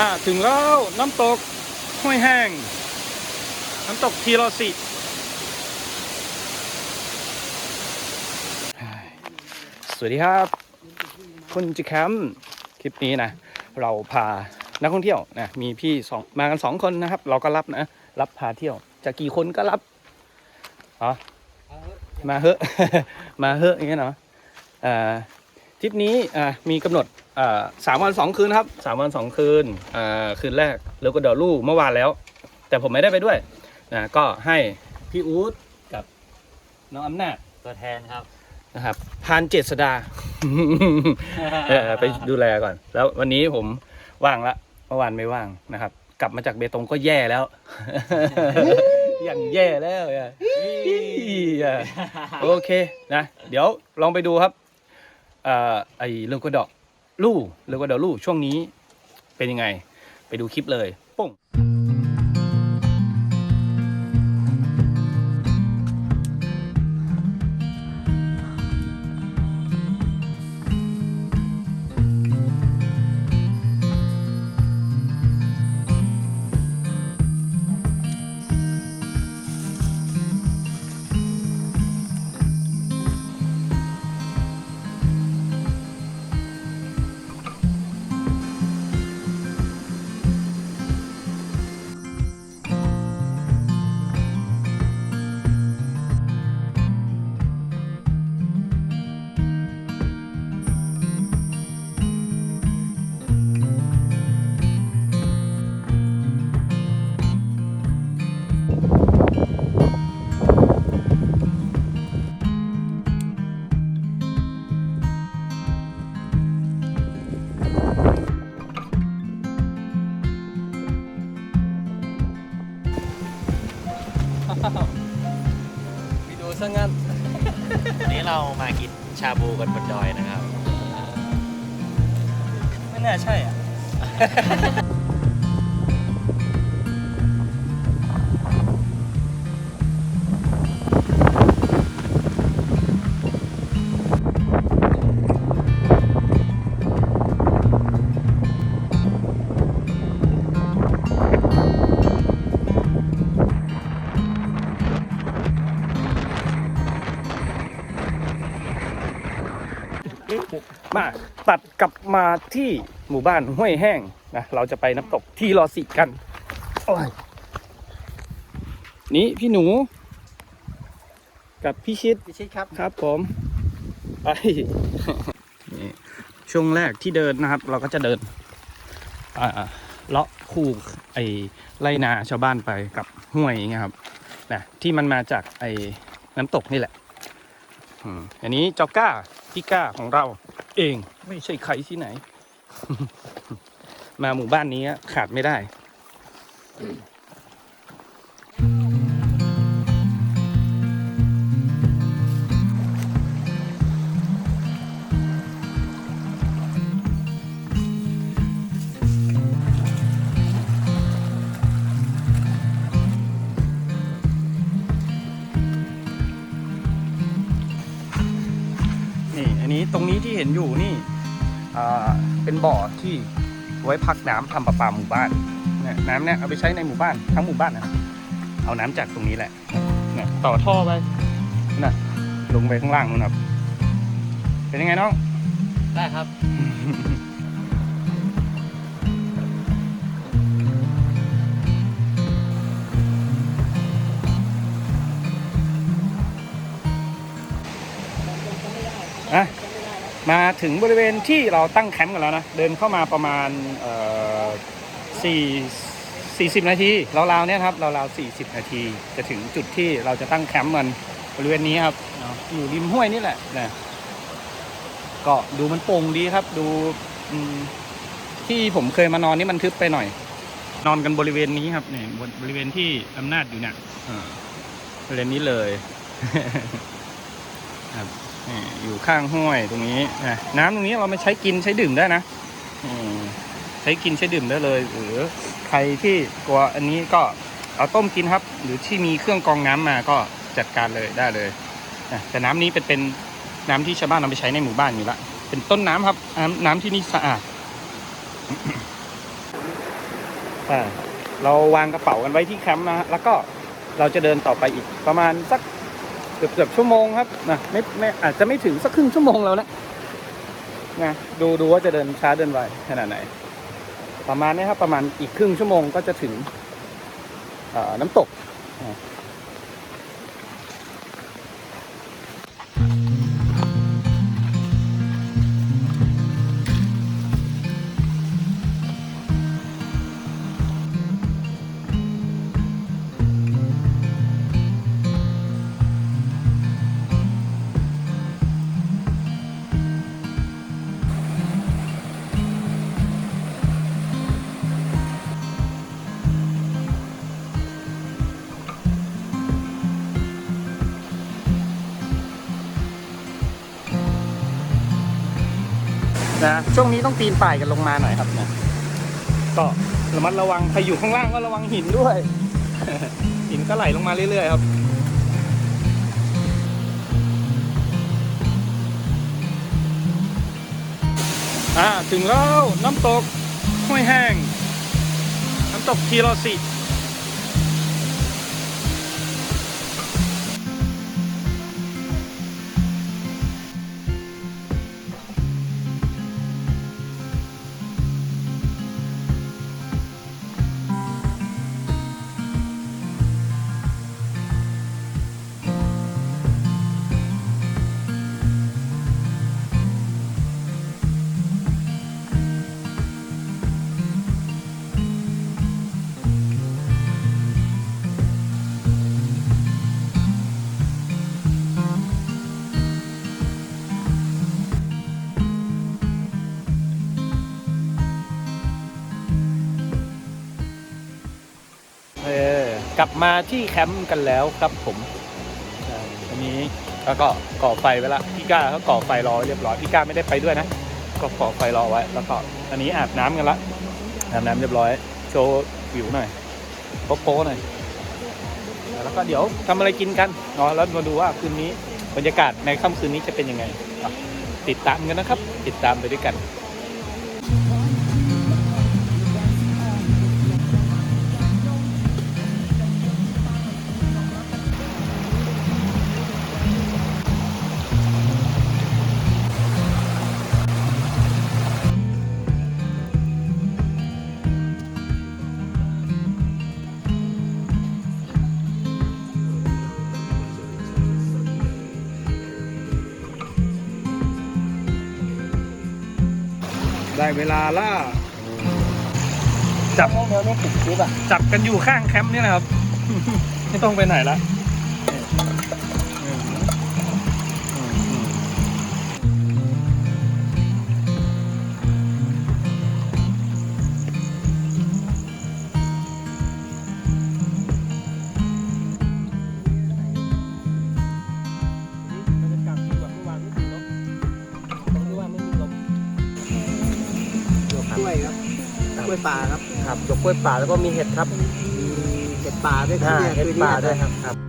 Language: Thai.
อ่าถึงแล้วน้ำตกห้วยแห้ง น้ำตกทีรอสิสวัสดีครับ คุณจิแคมป์คลิปนี้นะ เราพานักท่องเที่ยวนะมีพี่สองมากันสองคนนะครับ เราก็รับนะ รับพาเที่ยว จะกี่คนก็รับอ๋อมาเฮอะ มาเฮอะอย่างเงี้ยเนาะอ่า ทริปนี้อ่ามีกำหนดอ่าสามวันสองคืนครับสามวันสองคืนอ่าคืนแรกแล้วก็เดอลู่เมื่อวานแล้ว แต่ผมไม่ได้ไปด้วยนะก็ให้พี่อู๊ดกับน้องอำนาจตัวแทนครับ นะครับพานเจษดา เออไปดูแลก่อน แล้ววันนี้ผมว่างละเมื่อวานไม่ว่างนะครับ กลับมาจากเบตงก็แย่แล้ว อย่างแย่แล้วอะอะโอเคนะ เดี๋ยวลองไปดูครับเอ่อ ไอ้เรื่องกระดอกลู่เรื่องกระดอกลู่ช่วงนี้เป็นยังไง ไปดูคลิปเลย ซะงั้น วันนี้เรามากินชาบูกันบนดอยนะครับ ไม่น่าใช่อะ มาตัดกลับมาที่หมู่บ้านห้วยแห้งนะเราจะไปน้ำตกที่รอสิกันโอ้ยนี่พี่หนู กับพี่ชิดพี่ชิดครับครับผมไปนี่ช่วงแรกที่เดินนะครับ เราก็จะเดินอ่าเลาะคู่ไอ้ไรนาชาวบ้านไปกับห้วยอย่างเงี้ยครับนะที่มันมาจากไอ้น้ำตกนี่แหละอืมอันนี้จอก้าพี่ก้าของเรา เองไม่ใช่ใครที่ไหน มาหมู่บ้านนี้ขาดไม่ได้ ตรงนี้ที่เห็นอยู่นี่อ่าเป็นบ่อที่ไว้พักน้ำทำประปาหมู่บ้านเนี่ยน้ำเนี่ยเอาไปใช้ในหมู่บ้านทั้งหมู่บ้านนะเอาน้ำจากตรงนี้แหละเนี่ยต่อท่อไปน่ะลงไปข้างล่างนู่นครับเป็นยังไงน้องได้ครับ มาถึงบริเวณที่เราตั้งแคมป์กันแล้วนะ เดินเข้ามาประมาณเอ่อสี่สี่สิบนาทีราวๆเนี่ยครับราวๆสี่สิบนาที จะถึงจุดที่เราจะตั้งแคมป์มันบริเวณนี้ครับเนาะอยู่ริมห้วยนี่แหละนะก็ดูมันโปร่งดีครับ ดูอืมที่ผมเคยมานอนนี่มันทึบไปหน่อย นอนกันบริเวณนี้ครับเนี่ยบนบริเวณที่อำนาจอยู่เนี่ยอ่าบริเวณนี้เลยครับนี่ อยู่ข้างห้วยตรงนี้นะน้ำตรงนี้เราไม่ใช้กินใช้ดื่มได้นะใช้กินใช้ดื่มได้เลย หรือใครที่กลัวอันนี้ก็เอาต้มกินครับ หรือที่มีเครื่องกรองน้ำมาก็จัดการเลยได้เลยนะแต่น้ำนี้เป็นเป็นน้ำที่ชาวบ้านเอาไปใช้ในหมู่บ้านอยู่ละเป็นต้นน้ำครับ น้ำที่นี่สะอาดเราวางกระเป๋ากันไว้ที่แคมป์นะแล้วก็เราจะเดินต่อไปอีกประมาณสัก เกือบเกือบชั่วโมงครับนะไม่ไม่อาจจะไม่ถึงสักครึ่งชั่วโมงแล้วนะนะดูดูว่าจะเดินช้าเดินไวขนาดไหน ประมาณนี้ครับประมาณอีกครึ่งชั่วโมงก็จะถึงน้ำตก นะช่วงนี้ต้องปีนป่ายกันลงมาหน่อยครับเนี่ยก็ระมัดระวังใครอยู่ข้างล่างก็ระวังหินด้วย หินก็ไหลลงมาเรื่อยๆครับอ่าถึงแล้วน้ำตกห้วยแห้ง น้ำตกทีโรสิ เออกลับมาที่แคมป์กันแล้วครับผมใช่อันนี้แล้วก็ก่อไฟไว้ละพี่ก้าเขาก่อไฟรอไว้เรียบร้อยพี่ก้าไม่ได้ไปด้วยนะก็ก่อไฟรอไว้แล้วก็อันนี้อาบน้ำกันละอาบน้ำเรียบร้อย โชว์วิวหน่อยโป๊ะโป๊ะหน่อยแล้วก็เดี๋ยวทำอะไรกินกันเนาะแล้วมาดูว่าคืนนี้บรรยากาศในค่ำคืนนี้จะเป็นยังไงอะติดตามกันนะครับ ติดตามไปด้วยกัน ได้เวลาล่า จับเดี๋ยวไม่ติดคลิปอะ จับกันอยู่ข้างแคมป์นี่นะครับ ไม่ต้องไปไหนละ ป่าครับ ครับยกกล้วยป่าแล้วก็มีเห็ดครับ มีเห็ดป่าด้วยครับอ่าเนี่ยเห็ดคืนนี้ป่าด้วยนะครับ